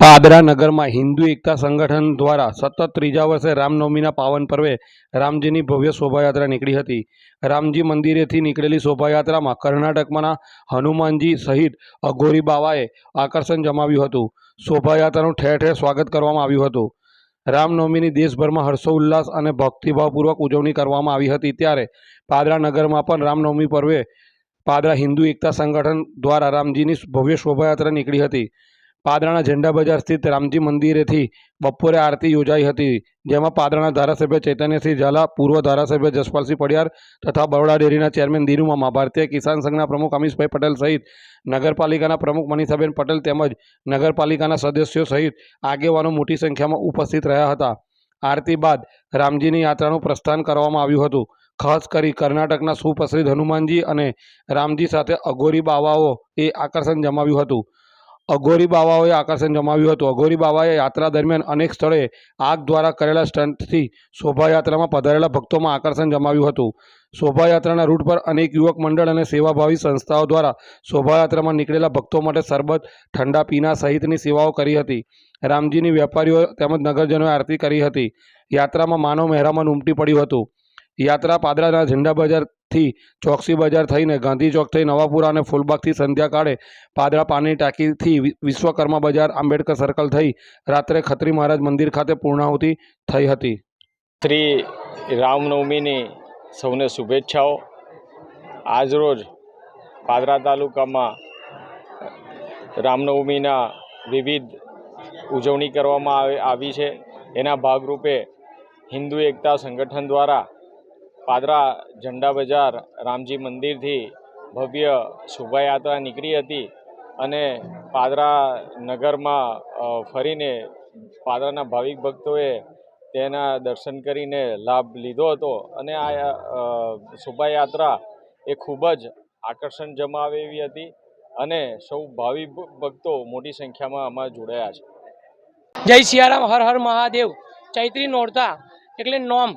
પાદરા નગરમાં હિન્દુ એકતા સંગઠન દ્વારા સતત ત્રીજા વર્ષે રામનવમીના પાવન પર્વે રામજીની ભવ્ય શોભાયાત્રા નીકળી હતી. રામજી મંદિરેથી નીકળેલી શોભાયાત્રામાં કર્ણાટકમાંના હનુમાનજી સહિત અઘોરી બાવાએ આકર્ષણ જમાવ્યું હતું. શોભાયાત્રાનું ઠેર ઠેર સ્વાગત કરવામાં આવ્યું હતું. રામનવમીની દેશભરમાં હર્ષોલ્લાસ અને ભક્તિભાવપૂર્વક ઉજવણી કરવામાં આવી હતી ત્યારે પાદરા નગરમાં પણ રામનવમી પર્વે પાદરા હિન્દુ એકતા સંગઠન દ્વારા રામજીની ભવ્ય શોભાયાત્રા નીકળી હતી. પાદરાના ઝંડા બજાર સ્થિત રામજી મંદિરેથી બપોરે આરતી યોજાઈ હતી, જેમાં પાદરાના ધારાસભ્ય ચૈતન્યસિંહ ઝાલા, પૂર્વ ધારાસભ્ય જસપાલસિંહ પડિયાર તથા બરોડા ડેરીના ચેરમેન ધીરુમામા, ભારતીય કિસાન સંઘના પ્રમુખ અમીશભાઈ પટેલ સહિત નગરપાલિકાના પ્રમુખ મનીષાબેન પટેલ તેમજ નગરપાલિકાના સદસ્યો સહિત આગેવાનો મોટી સંખ્યામાં ઉપસ્થિત રહ્યા હતા. આરતી બાદ રામજીની યાત્રાનું પ્રસ્થાન કરવામાં આવ્યું હતું. ખાસ કરી કર્ણાટકના સુપ્રસિદ્ધ હનુમાનજી અને રામજી સાથે અઘોરી બાવાઓ એ આકર્ષણ જમાવ્યું હતું. અઘોરી બાવાઓએ આકર્ષણ જમાવ્યું હતું. અઘોરી બાવાએ યાત્રા દરમિયાન અનેક સ્થળે આગ દ્વારા કરેલા સ્ટંટથી શોભાયાત્રામાં પધારેલા ભક્તોમાં આકર્ષણ જમાવ્યું હતું. શોભાયાત્રાના રૂટ પર અનેક યુવક મંડળ અને સેવાભાવી સંસ્થાઓ દ્વારા શોભાયાત્રામાં નીકળેલા ભક્તો માટે શરબત, ઠંડા પીણા સહિતની સેવાઓ કરી હતી. રામજીની વેપારીઓ તેમજ નગરજનોએ આરતી કરી હતી. યાત્રામાં માનવ મહેરામણ ઉમટી પડ્યું હતું. યાત્રા પાદરાના ઝંડા બજારથી ચોકસી બજાર થઈને, ગાંધી ચોક થઈ નવાપુરા અને ફૂલબાગથી સંધ્યાકાળે પાદરા પાણી ટાંકીથી વિશ્વકર્મા બજાર આંબેડકર સર્કલ થઈ રાત્રે ખત્રી મહારાજ મંદિર ખાતે પૂર્ણાહુતિ થઈ હતી. શ્રી રામનવમીની સૌને શુભેચ્છાઓ. આજરોજ પાદરા તાલુકામાં રામનવમીના વિવિધ ઉજવણી કરવામાં આવી છે. એના ભાગરૂપે હિન્દુ એકતા સંગઠન દ્વારા પાદરા ઝંડા બજાર રામજી મંદિરથી ભવ્ય શોભાયાત્રા નીકળી હતી અને પાદરા નગરમાં ફરીને પાદરાના ભાવિક ભક્તોએ તેના દર્શન કરીને લાભ લીધો હતો અને આ શોભાયાત્રા એ ખૂબ જ આકર્ષણ જમાવે એવી હતી અને સૌ ભાવિ ભક્તો મોટી સંખ્યામાં આમાં જોડાયા છે. જય સિયારામ હર હર મહાદેવ. ચૈત્રી નોરતા એટલે નોમ.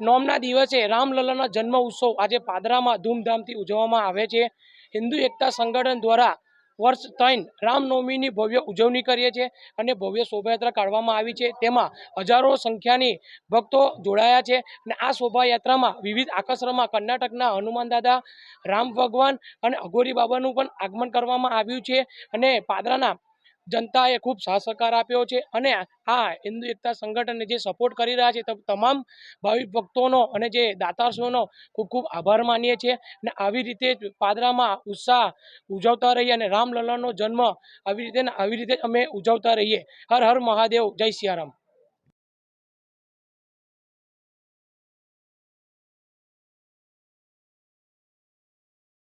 નોમના દિવસે રામલલ્લાના જન્મ ઉત્સવ આજે પાદરામાં ધૂમધામથી ઉજવવામાં આવે છે. હિન્દુ એકતા સંગઠન દ્વારા વર્ષ ત્રણ રામનવમીની ભવ્ય ઉજવણી કરીએ છીએ અને ભવ્ય શોભાયાત્રા કાઢવામાં આવી છે. તેમાં હજારો સંખ્યાની ભક્તો જોડાયા છે અને આ શોભાયાત્રામાં વિવિધ આકર્ષણમાં કર્ણાટકના હનુમાન દાદા, રામ ભગવાન અને અઘોરી બાબાનું પણ આગમન કરવામાં આવ્યું છે. અને પાદરાના જનતાએ ખૂબ સાથ સહકાર આપ્યો છે અને આ હિન્દુ એકતા સંગઠનને જે સપોર્ટ કરી રહ્યા છે તમામ ભાવિક ભક્તોનો અને જે દાતાશ્રીઓનો ખૂબ ખૂબ આભાર માનીએ છીએ અને આવી રીતે જ પાદરામાં ઉત્સાહ ઉજવતા રહીએ અને રામલલ્લાનો જન્મ આવી રીતે આવી રીતે અમે ઉજવતા રહીએ. હર હર મહાદેવ, જય સિયારામ.